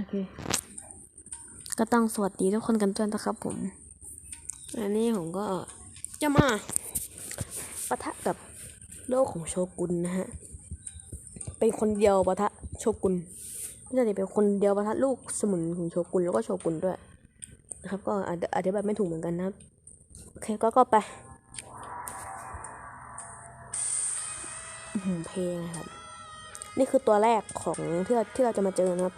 โอเค ก็ต้องสวัสดีทุกคนกันด้วยนะครับผม อันนี้ผมก็จะมาปะทะกับโลกของโชกุนนะฮะ เป็นคนเดียวปะทะโชกุนไม่ใช่ดิเป็นคนเดียวปะทะลูกสมุนของโชกุนแล้วก็โชกุนด้วยนะครับ ก็อาจจะอธิบายไม่ถูกเหมือนกันนะครับ โอเค ก็ก็ไปเพลงนะครับ นี่คือตัวแรกของที่เราที่เราจะมาเจอนะครับ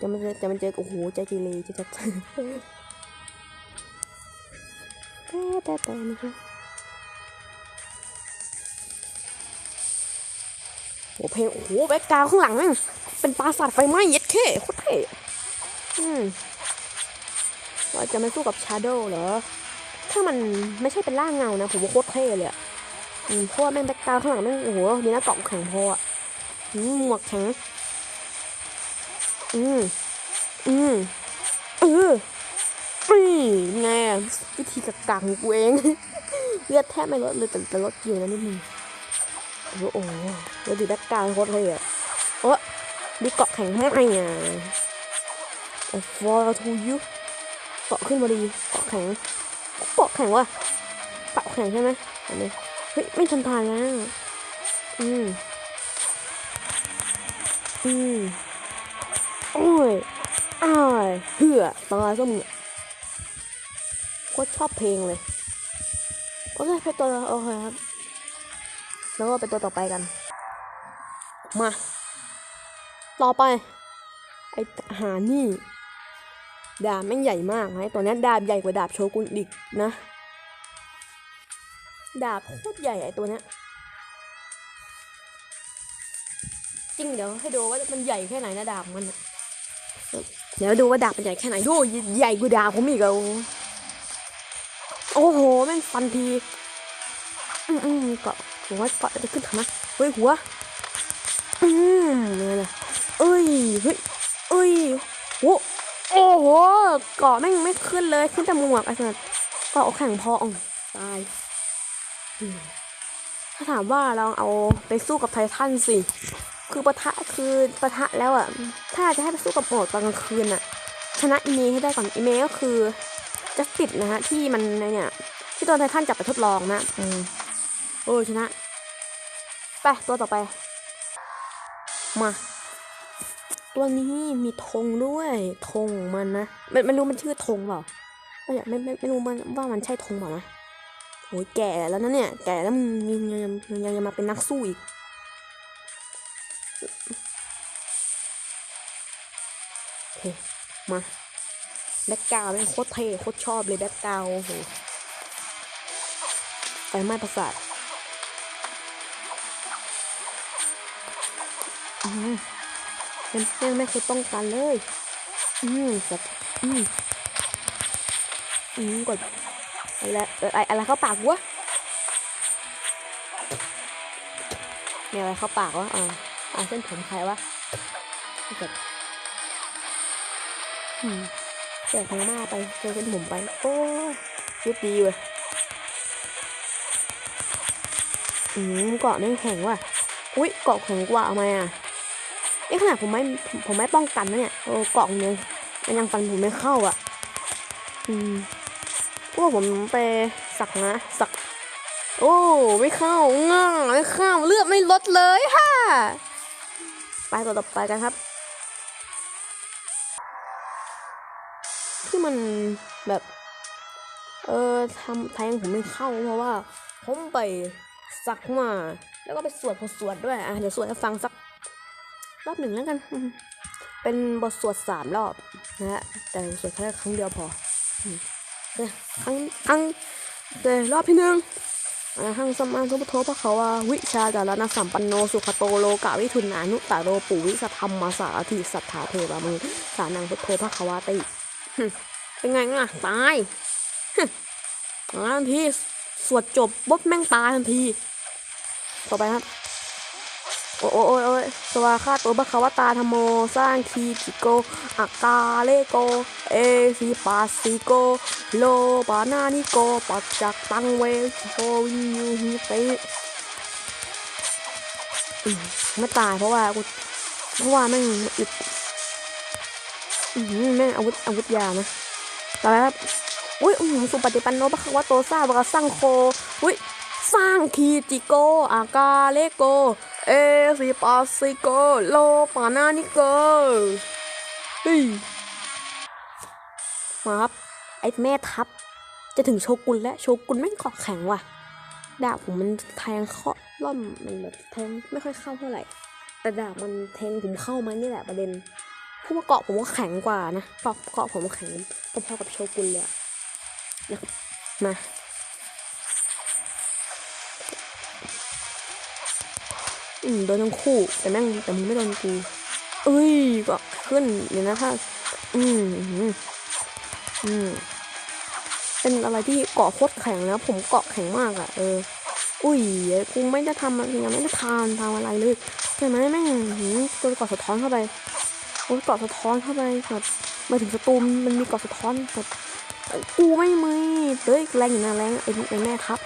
จะมาเจอจะมาเจอโอ้โหใจกีรีจะจะแต่แต่แต่ไม่ใช่โอ้เพลงโอ้โหแบ็กกราวข้างหลังนั่นเป็นปราสาทไฟไหม้เย็ดเข้โคตรเท่อืมว่าจะมาสู้กับชาโดว์เหรอ ถ้ามันไม่ใช่เป็นร่างเงานะ ผมว่าโคตรเท่เลยอะอืมเพราะว่าแม่งแบ็กกราวข้างหลังแม่งโอ้โหมีหน้าเกาะแข็งพออะอืมหมวกแข็ง อืมอืมเออนี่ไงวิธีกักกังกูเอง เลือดแทบไม่ลดเลยแต่แต่ลดอยู่นะนิดนึงโอ้โหแล้วดูแบ็กกราวด์โคตรเลยอะโอ้มีเกาะแข็งให้ไงอะโอ้ฟอร์ทูยูเกาะขึ้นมาดีเกาะแข็งเกาะแข็งว่ะเกาะแข็งใช่ไหมเห็นไหมเฮ้ยไม่ทันทานแล้วอืมอืม โอ้ยอ้ายเหื่อตายซะมึงอะโคตรชอบเพลงเลยโอเคไปตัวโอเคครับ แล้วก็ไปตัวต่อไปกัน มา ต่อไป ไอหานี่ ดาบแม่งใหญ่มากไอ้ตัวนี้ดาบใหญ่กว่าดาบโชกุนอีกนะ ดาบโคตรใหญ่ไอตัวเนี้ยจริงเดี๋ยวให้ดูว่ามันใหญ่แค่ไหนนะดาบมันอะ เดี๋ยวดูว่าดาบมันใหญ่แค่ไหนดูใหญ่กว่าดาบผมอีกอะโอ้โหแม่งฟันที อืมอืมเกาะหัวเกาะจะขึ้นทำไมเฮ้ยหัว อืมเนี่ยนะเอ้ยเฮ้ยเอ้ยโอ้โอ้โหเกาะแม่งไม่ขึ้นเลยขึ้นแต่หมวกไอ้สัสเกาะแข็งพออ่องตายถ้าถามว่าเราเอาไปสู้กับไททันสิ คือปะทะคือปะทะแล้วอะ ถ้าจะให้ไปสู้กับโหมดตอนกลางคืนอะ ชนะอีเมย์ให้ได้ก่อนอีเมย์ก็คือจัสติดนะฮะที่มันเนี่ยที่ตัวไททันจับไปทดลองนะอืมโอ้ชนะ ไปตัวต่อไป มา ตัวนี้มีธงด้วยธงของมันนะไม่ไม่รู้มันชื่อธงเปล่าไม่ไม่ไม่ไม่รู้มันว่ามันใช่ธงเปล่านะโอ้ยแก่แล้วนะเนี่ย แก่แล้วมันยังยังยังยังยังมาเป็นนักสู้อีก โอเคมาแบ็กกราวด์เป็นโคตรเท่โคตรชอบเลยแบ็กกราวด์โอ้โหไฟไหม้ประสาทอืมเป็นเรื่องไม่เคยป้องกันเลย อืมสัตว์อืมอืมกดอะไรออไออะไรเข้าปากวะมีอะไรเข้าปากวะอ่า อ่าเส้นผมใครวะสัตว์อืมแจกทางหน้าไปเจอเป็นผมไปโอ้ยุบดีเว้ยอืมเกาะไม่แข็งว่ะอุ้ยเกาะแข็งกว่าเอาไหมอะนี่ขนาดผมไม่ผมไม่ป้องกันนะเนี่ยโอ้เกาะมันยังมันยังฟันผมไม่เข้าอะ อืมโอ้ผมไปสักนะสัก โอ้ ไม่เข้าง่าไม่เข้าเลือดไม่ลดเลยฮ่า ไปตัวต่อไปกันครับ ที่มันแบบ เออทำแทงผมไม่เข้าเพราะว่า ผมไปสักมา แล้วก็ไปสวดบทสวดด้วย อะ เดี๋ยวสวดให้ฟังสัก รอบหนึ่งแล้วกัน เป็นบทสวดสามรอบนะฮะ แต่สวดแค่ครั้งเดียวพอเดี๋ยวครั้งครั้งเดี๋ยวรอบที่หนึ่ง อ่าหังสมมาทุพุทโธพระเขาว่าวิชาจารณสัมปันโนสุขโตโลกาวิทุนานุตตาโรปุวิสธรรมมาสาธิสัทธาเทวามือสานังพุทโธพระเขาวาติเป็นไงง่ะตายทันทีสวดจบปุ๊บแม่งตายทันที ต่อไปครับ โอ้โอ้โอ้ยโอ้ยสวาคาตัวบัคาวตาธรรมโม สร้างคีจิโกอากาเลโก เอสีปาสิโก โลปานานิโก ปัจจักตังเวโฮวินยูฮิเตไม่ตายเพราะว่ากูเพราะว่าแม่งอึดแม่งอาวุธอาวุธยานะต่อไปครับอุ้ยสุปฏิปันโนปะคะวะโตซาบะกะสร้างโค อุ้ยสร้างคีจิโก อากาเลโก เอซิปาซิโกโลปานานิโกเฮ้ยมาครับ ไอ้แม่ทัพจะถึงโชกุนแล้ว โชกุนแม่งเกาะแข็งว่ะ ดาบผมมันแทงเข้าล่อมมันแบบแทงไม่ค่อยเข้าเท่าไหร่ แต่ดาบมันแทงผมเข้ามานี่แหละประเด็นเพระว่าเกาะผมก็แข็งกว่านะเกาะเกาะผมแข็งพอๆกับโชกุนเลยนะครับมา อืมโดนทั้งคู่ แต่แม่งแต่มึงไม่โดนกูเอ้ยก็ขึ้นเดี๋ยวนะถ้าอืมอืมอมเป็นอะไรที่เกาะโคตรแข็งแล้วผมเกาะแข็งมากอะเออ อุ้ยกูไม่ได้ทำอะไรยังไม่ได้ทานทำอะไรเลยใช่ไหมแม่งหืมโดนเกาะสะท้อนเข้าไปโอ้ยเกาะสะท้อนเข้าไปแบบมาถึงสตูมมันมีเกาะสะท้อนแบบกูไม่มีเฮ้ยแรงอยู่นะแรงไอ้ไอ้แม่ทับ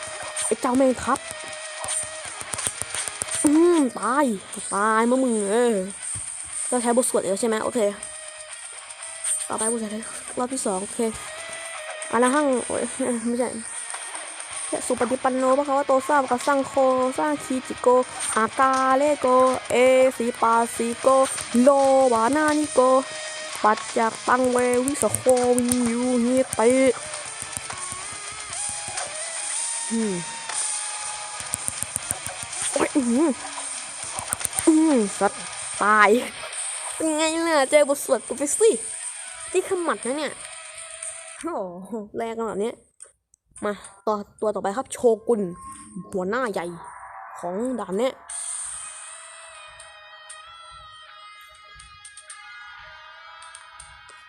ไอ้เจ้าแม่ทับ ตายตายมื่อมึงเออเราใช้บทสวดแล้วใช่ไหมโอเค ต่อไปบทสวดรอบที่สองโอเคอันละหั่งโอ้ยไม่ใช่สุปฏิปันโนปะคะว่าโตซาบกับสร้างโคสร้างคีจิโก อากาเลโก เอสีปาสีโก โลวานานิโก ปัจจากตังเววิสโควิยูฮิติอืมโอ้ยอืมอืม สัตว์ตายยังไงล่ะเจอบทสวดกูไปสิที่ขมัดนะเนี่ยโอ้โหแรงขนาดเนี้ยมาต่อตัวต่อไปครับโชกุนหัวหน้าใหญ่ของด่านเนี้ย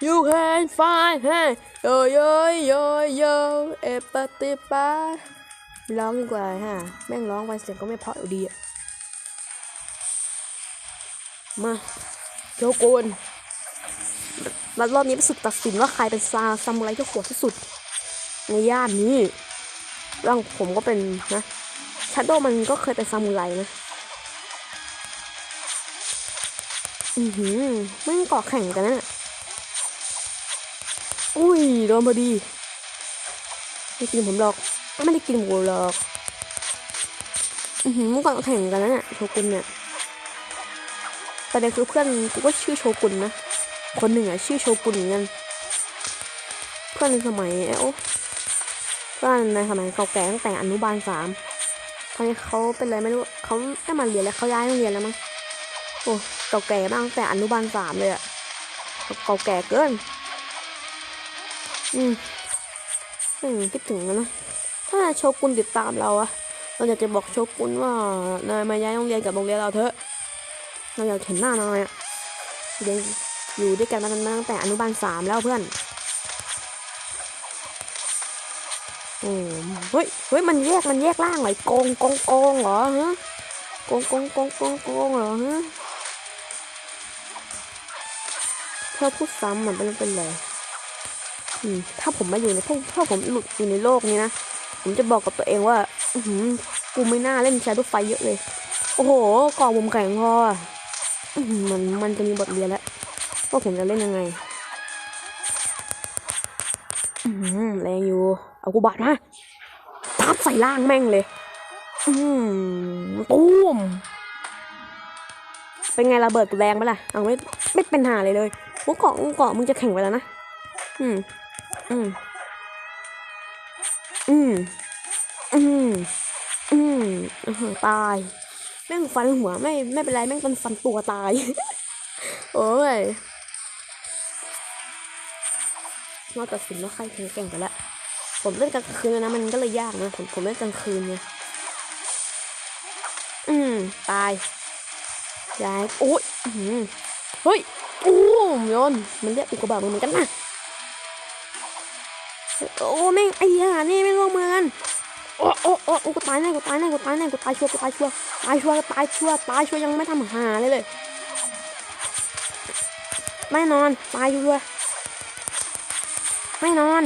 You can find hey yo yo yo yo เอปติปาร้องดีกว่าฮะ แม่งร้องไปเสียงก็ไม่เพราะอยู่ดีอะ มาโชกุนมารอบนี้เป็นศึกตัดสินว่าใครเป็นซาซามูไรที่โหดที่สุด ในย่านนี้ร่างผมก็เป็นนะชาโดมันก็เคยเป็นซามูไรนะ อือหือแม่เกาะแข่งกันนะอุ้ยโดนพอดีไม่กินผมหรอกไม่ได้กินหมูหรอก อือหือก่อนแข่งกันนะเนี่ยโชกุนเนี่ย ประเด็นคือเพื่อนกูก็ชื่อโชกุนนะ คนหนึ่งอะชื่อโชกุนเหมือนกันเพื่อนในสมัยเอ้าเพื่อนในสมัยเก่าแก่ตั้งแต่อนุบาลสามตอนนี้เขาเป็นอะไรไม่รู้เขาได้มาเรียนแล้วเขาย้ายโรงเรียนแล้วมั้งโอ้เก่าแก่มากตั้งแต่อนุบาลสามเลยอะเก่าแก่เกิน อืมอืมคิดถึงนะถ้าโชกุนติดตามเราอะเราอยากจะบอกโชกุนว่านายมาย้ายโรงเรียนกับโรงเรียนเราเถอะ เราอยากเห็นหน้านายอะเรียนอยู่ด้วยกันมาตั้งแต่อนุบาลสามแล้วเพื่อนโอ้เฮ้ยเฮ้ยมันแยกมันแยกล่างไหนโกงโกงโกงเหรอฮะโกงโกงโกงโกงโกงเหรอฮะเธอพูดซ้ำเหมือนเป็นเป็นไรอืมถ้าผมมาอยู่ในพวกถ้าผมหลุดอยู่ในโลกนี้นะ ผมจะบอกกับตัวเองว่า อืกูไม่น่าเล่นแชร์รถไฟเยอะเลย โอ้โหกล่องผมแข็งพอ มันมันจะมีบทเรียนแล้วว่าผมจะเล่นยังไงแรงอยู่ เอากูบาดมาทับใส่ล่างแม่งเลย อืมตูมเป็นไงระเบิดกูแรงปะล่ะ เอาไม่ไม่เป็นหาเลยเลยว่าเกาะเกาะมึงจะแข่งไปแล้วนะ อืม อืม อืม อืม อืมตาย แม่งฟันหัวไม่ไม่เป็นไรแม่งเป็นฟันตัวตาย โอ้ยนอกจากสินว่าใครแข็งแกร่งกันล้วผมเล่นกลางคืนนะมันก็เลยยากนะผมผมเล่นกลางคืนไงอืมตายย้ายโอ้ยเฮ้ยโอ้มยนมันเรียกอุกกาบาตเหมือนกันนะโอ้แม่งไอ้ห่านี่แม่งร่วมมือกัน โอ้โอ้โอ้กูตายแน่กูตายแน่กูตายแน่กูตายชัวร์กูตายชัวร์ตายชัวร์ตายชัวร์ตายชัวร์ยังไม่ทำหาเลยเลยไม่นอนตายชัวร์ไม่นอน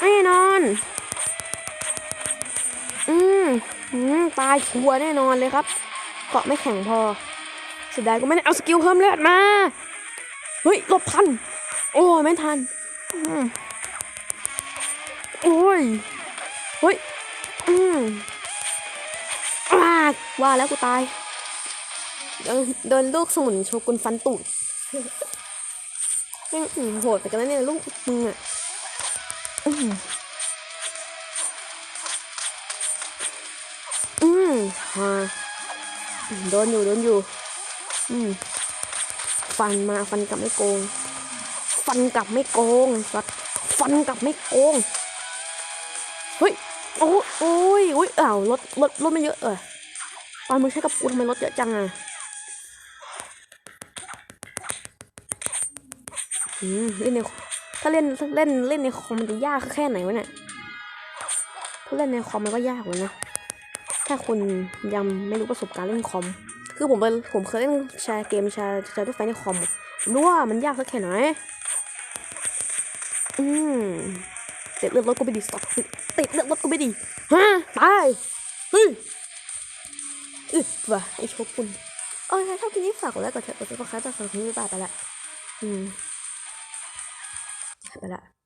ไม่นอน อืมอืมตายชัวร์แน่นอนเลยครับ เกาะไม่แข็งพอเสียดายกูไม่ได้เอาสกิลเพิ่มเลือดมา เฮ้ยหลบทัน โอ้ไม่ทัน อืม โอ้ยเฮ้ย อืมอาว่าแล้วกูตายโดนโดนลูกสมุนโชกุนฟันตูดแม่งโหดไปกันแล้วเนี่ยลูกมึงอะอืมอืมฮะโดนอยู่โดนอยู่ อืมฟันมาฟันกลับไม่โกง ฟันกลับไม่โกงฟัดฟันกลับไม่โกง เฮ้ยโอ้โอ้ยอุ้ยอ้าวรถรถรถไม่เยอะเออตอนมึงใช้กับกูทำไมรถเยอะจังอะอืมเล่นในถ้าเล่นถ้าเล่นเล่นในคอมมันจะยากแค่ไหนวะเนี่ยถ้าเล่นในคอมมันก็ยากเลยนะถ้าคุณยังไม่รู้ประสบการณ์เล่นคอม คือผมเป็นผมเคยเล่นแชร์เกมแชร์แชร์ทุกไฟในคอมผมรู้ว่ามันยากสักแค่ไหนอืม ติดเลือดรถก็ไม่ดีสต็อกติดเลือดรถก็ไม่ดีฮะตายเฮ้ยอึดว่ะไอโชกุนโออถ้าชอบคลิปนี้ฝากกดไลค์กดแชร์กดซับสไครต์จากสำหรับคลิปนี้บ๊ายบายไปละอืมไปละ